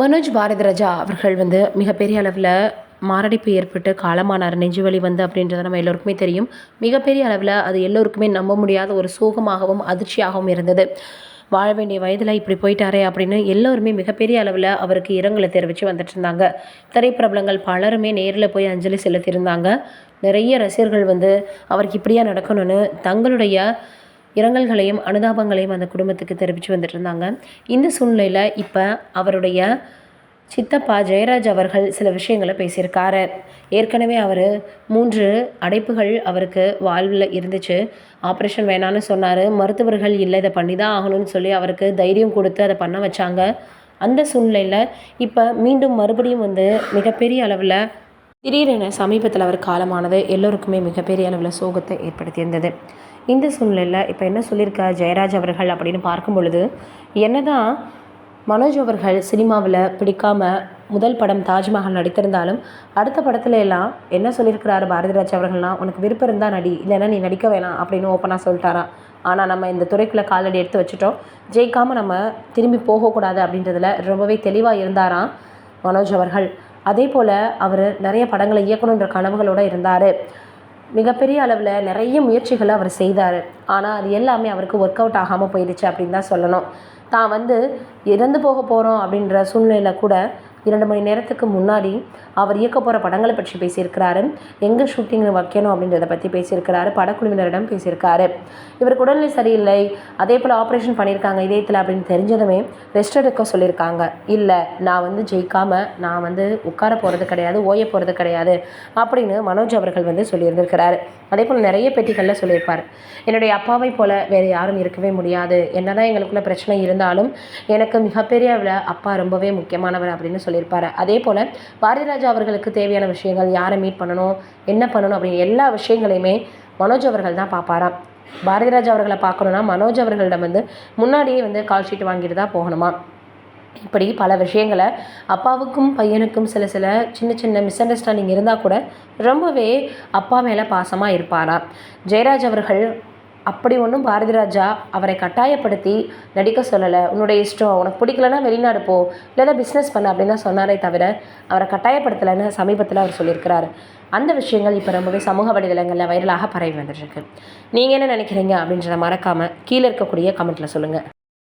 மனோஜ் பாரதிராஜா அவர்கள் வந்து மிகப்பெரிய அளவில் மாரடைப்பு ஏற்பட்டு காலமானார் நெஞ்சுவலி வந்து அப்படின்றது நம்ம எல்லோருக்குமே தெரியும். மிகப்பெரிய அளவில் அது எல்லோருக்குமே நம்ப முடியாத ஒரு சோகமாகவும் அதிர்ச்சியாகவும் இருந்தது. வாழ வேண்டிய வயதில் இப்படி போயிட்டாரே அப்படின்னு எல்லோருமே மிகப்பெரிய அளவில் அவருக்கு இரங்கலை தெரிவித்து வந்துட்டு இருந்தாங்க திரைப்பிரபலங்கள் பலருமே நேரில் போய் அஞ்சலி செலுத்தியிருந்தாங்க. நிறைய ரசிகர்கள் வந்து அவருக்கு இப்படியா நடக்கணும்னு தங்களுடைய இரங்கல்களையும் அனுதாபங்களையும் அந்த குடும்பத்துக்கு தெரிவித்து வந்துட்டு இருந்தாங்க. இந்த சூழ்நிலையில் இப்போ அவருடைய சித்தப்பா ஜெயராஜ் அவர்கள் சில விஷயங்களை பேசியிருக்காரு. ஏற்கனவே அவர் மூன்று அடைப்புகள் அவருக்கு வாழ்வில் இருந்துச்சு. ஆப்ரேஷன் வேணான்னு சொன்னார். மருத்துவர்கள் இல்லை இதை பண்ணி தான் ஆகணும்னு சொல்லி அவருக்கு தைரியம் கொடுத்து அதை பண்ண வச்சாங்க. அந்த சூழ்நிலையில் இப்போ மீண்டும் மறுபடியும் வந்து மிகப்பெரிய அளவில் திடீரென சமீபத்தில் அவர் காலமானது எல்லோருக்குமே மிகப்பெரிய அளவில் சோகத்தை ஏற்படுத்தியிருந்தது. இந்த சூழ்நிலையில் இப்போ என்ன சொல்லியிருக்கார் ஜெயராஜ் அவர்கள் அப்படின்னு பார்க்கும் பொழுது என்ன தான் மனோஜ் அவர்கள் சினிமாவில் பிடிக்காம முதல் படம் தாஜ்மஹால் நடித்திருந்தாலும் அடுத்த படத்துல எல்லாம் என்ன சொல்லியிருக்கிறாரு பாரதிராஜ் அவர்கள்லாம் உனக்கு விருப்பம் இருந்தால் நடி இல்லைன்னா நீ நடிக்க வேணாம் அப்படின்னு ஓப்பனாக சொல்லிட்டாராம் ஆனால் நம்ம இந்த துறைக்குள்ளே காலடி எடுத்து வச்சுட்டோம். ஜெயிக்காமல் நம்ம திரும்பி போகக்கூடாது அப்படின்றதுல ரொம்பவே தெளிவாக இருந்தாராம் மனோஜ் அவர்கள். அதே போல் அவர் நிறைய படங்களை இயக்கணுன்ற கனவுகளோடு இருந்தார். மிகப்பெரிய அளவில் நிறைய முயற்சிகளை அவர் செய்தார். ஆனால் அது எல்லாமே அவருக்கு ஒர்க் அவுட் ஆகாமல் போயிடுச்சு அப்படின்னு தான் சொல்லணும். தான் வந்து இறந்து போக போகிறோம் அப்படின்ற சூழ்நிலையில் கூட இரண்டு மணி நேரத்துக்கு முன்னாடி அவர் இயக்க போகிற படங்களை பற்றி பேசியிருக்கிறாரு. எங்கே ஷூட்டிங் வைக்கணும் அப்படின்றத பற்றி பேசியிருக்கிறாரு. படக்குழுவினரிடம் பேசியிருக்காரு. இவருக்கு உடல்நிலை சரியில்லை. அதே போல் ஆப்ரேஷன் பண்ணியிருக்காங்க இதயத்தில் அப்படின்னு தெரிஞ்சதுமே ரெஸ்ட் எடுக்க சொல்லியிருக்காங்க. இல்லை நான் வந்து ஜெயிக்காமல் நான் வந்து உட்கார போகிறது கிடையாது ஓய போகிறது கிடையாது அப்படின்னு மனோஜ் அவர்கள் வந்து சொல்லியிருந்திருக்கிறாரு. அதே போல் நிறைய பெட்டிகளில் சொல்லியிருப்பார். என்னுடைய அப்பாவை போல் வேறு யாரும் இருக்கவே முடியாது. என்னதான் எங்களுக்குள்ள பிரச்சனை இருந்தாலும் எனக்கு மிகப்பெரிய அப்பா ரொம்பவே முக்கியமானவர் அப்படின்னு சொல்லி சொல்லியிருப்பார். அதே போல் பாரதிராஜா அவர்களுக்கு தேவையான விஷயங்கள் யாரை மீட் பண்ணணும் என்ன பண்ணணும் அப்படின்னு எல்லா விஷயங்களையுமே மனோஜ் அவர்கள் தான் பார்ப்பாராம் பாரதிராஜா அவர்களை பார்க்கணுன்னா மனோஜ் அவர்களிடம் வந்து முன்னாடியே வந்து கால் ஷீட் வாங்கிட்டு தான் போகணுமா? இப்படி பல விஷயங்களை அப்பாவுக்கும் பையனுக்கும் சில சில சின்ன சின்ன மிஸ் அண்டர்ஸ்டாண்டிங் இருந்தால் கூட ரொம்பவே அப்பா மேலே பாசமாக இருப்பாராம் ஜெயராஜ் அவர்கள் அப்படி ஒன்றும் பாரதி ராஜா அவரை கட்டாயப்படுத்தி நடிக்க சொல்லலை. உன்னுடைய இஷ்டம் உனக்கு பிடிக்கலன்னா வெளிநாடு போ இல்லைனா பிஸ்னஸ் பண்ண அப்படின்னு தான் சொன்னாரே தவிர அவரை கட்டாயப்படுத்தலைன்னு சமீபத்தில் அவர் சொல்லியிருக்கிறார். அந்த விஷயங்கள் இப்போ ரொம்பவே சமூக வலைதளங்களில் வைரலாக பரவி வந்துட்டுருக்கு நீங்கள் என்ன நினைக்கிறீங்க அப்படின்றத மறக்காமல் கீழே இருக்கக்கூடிய கமெண்ட்டில் சொல்லுங்கள்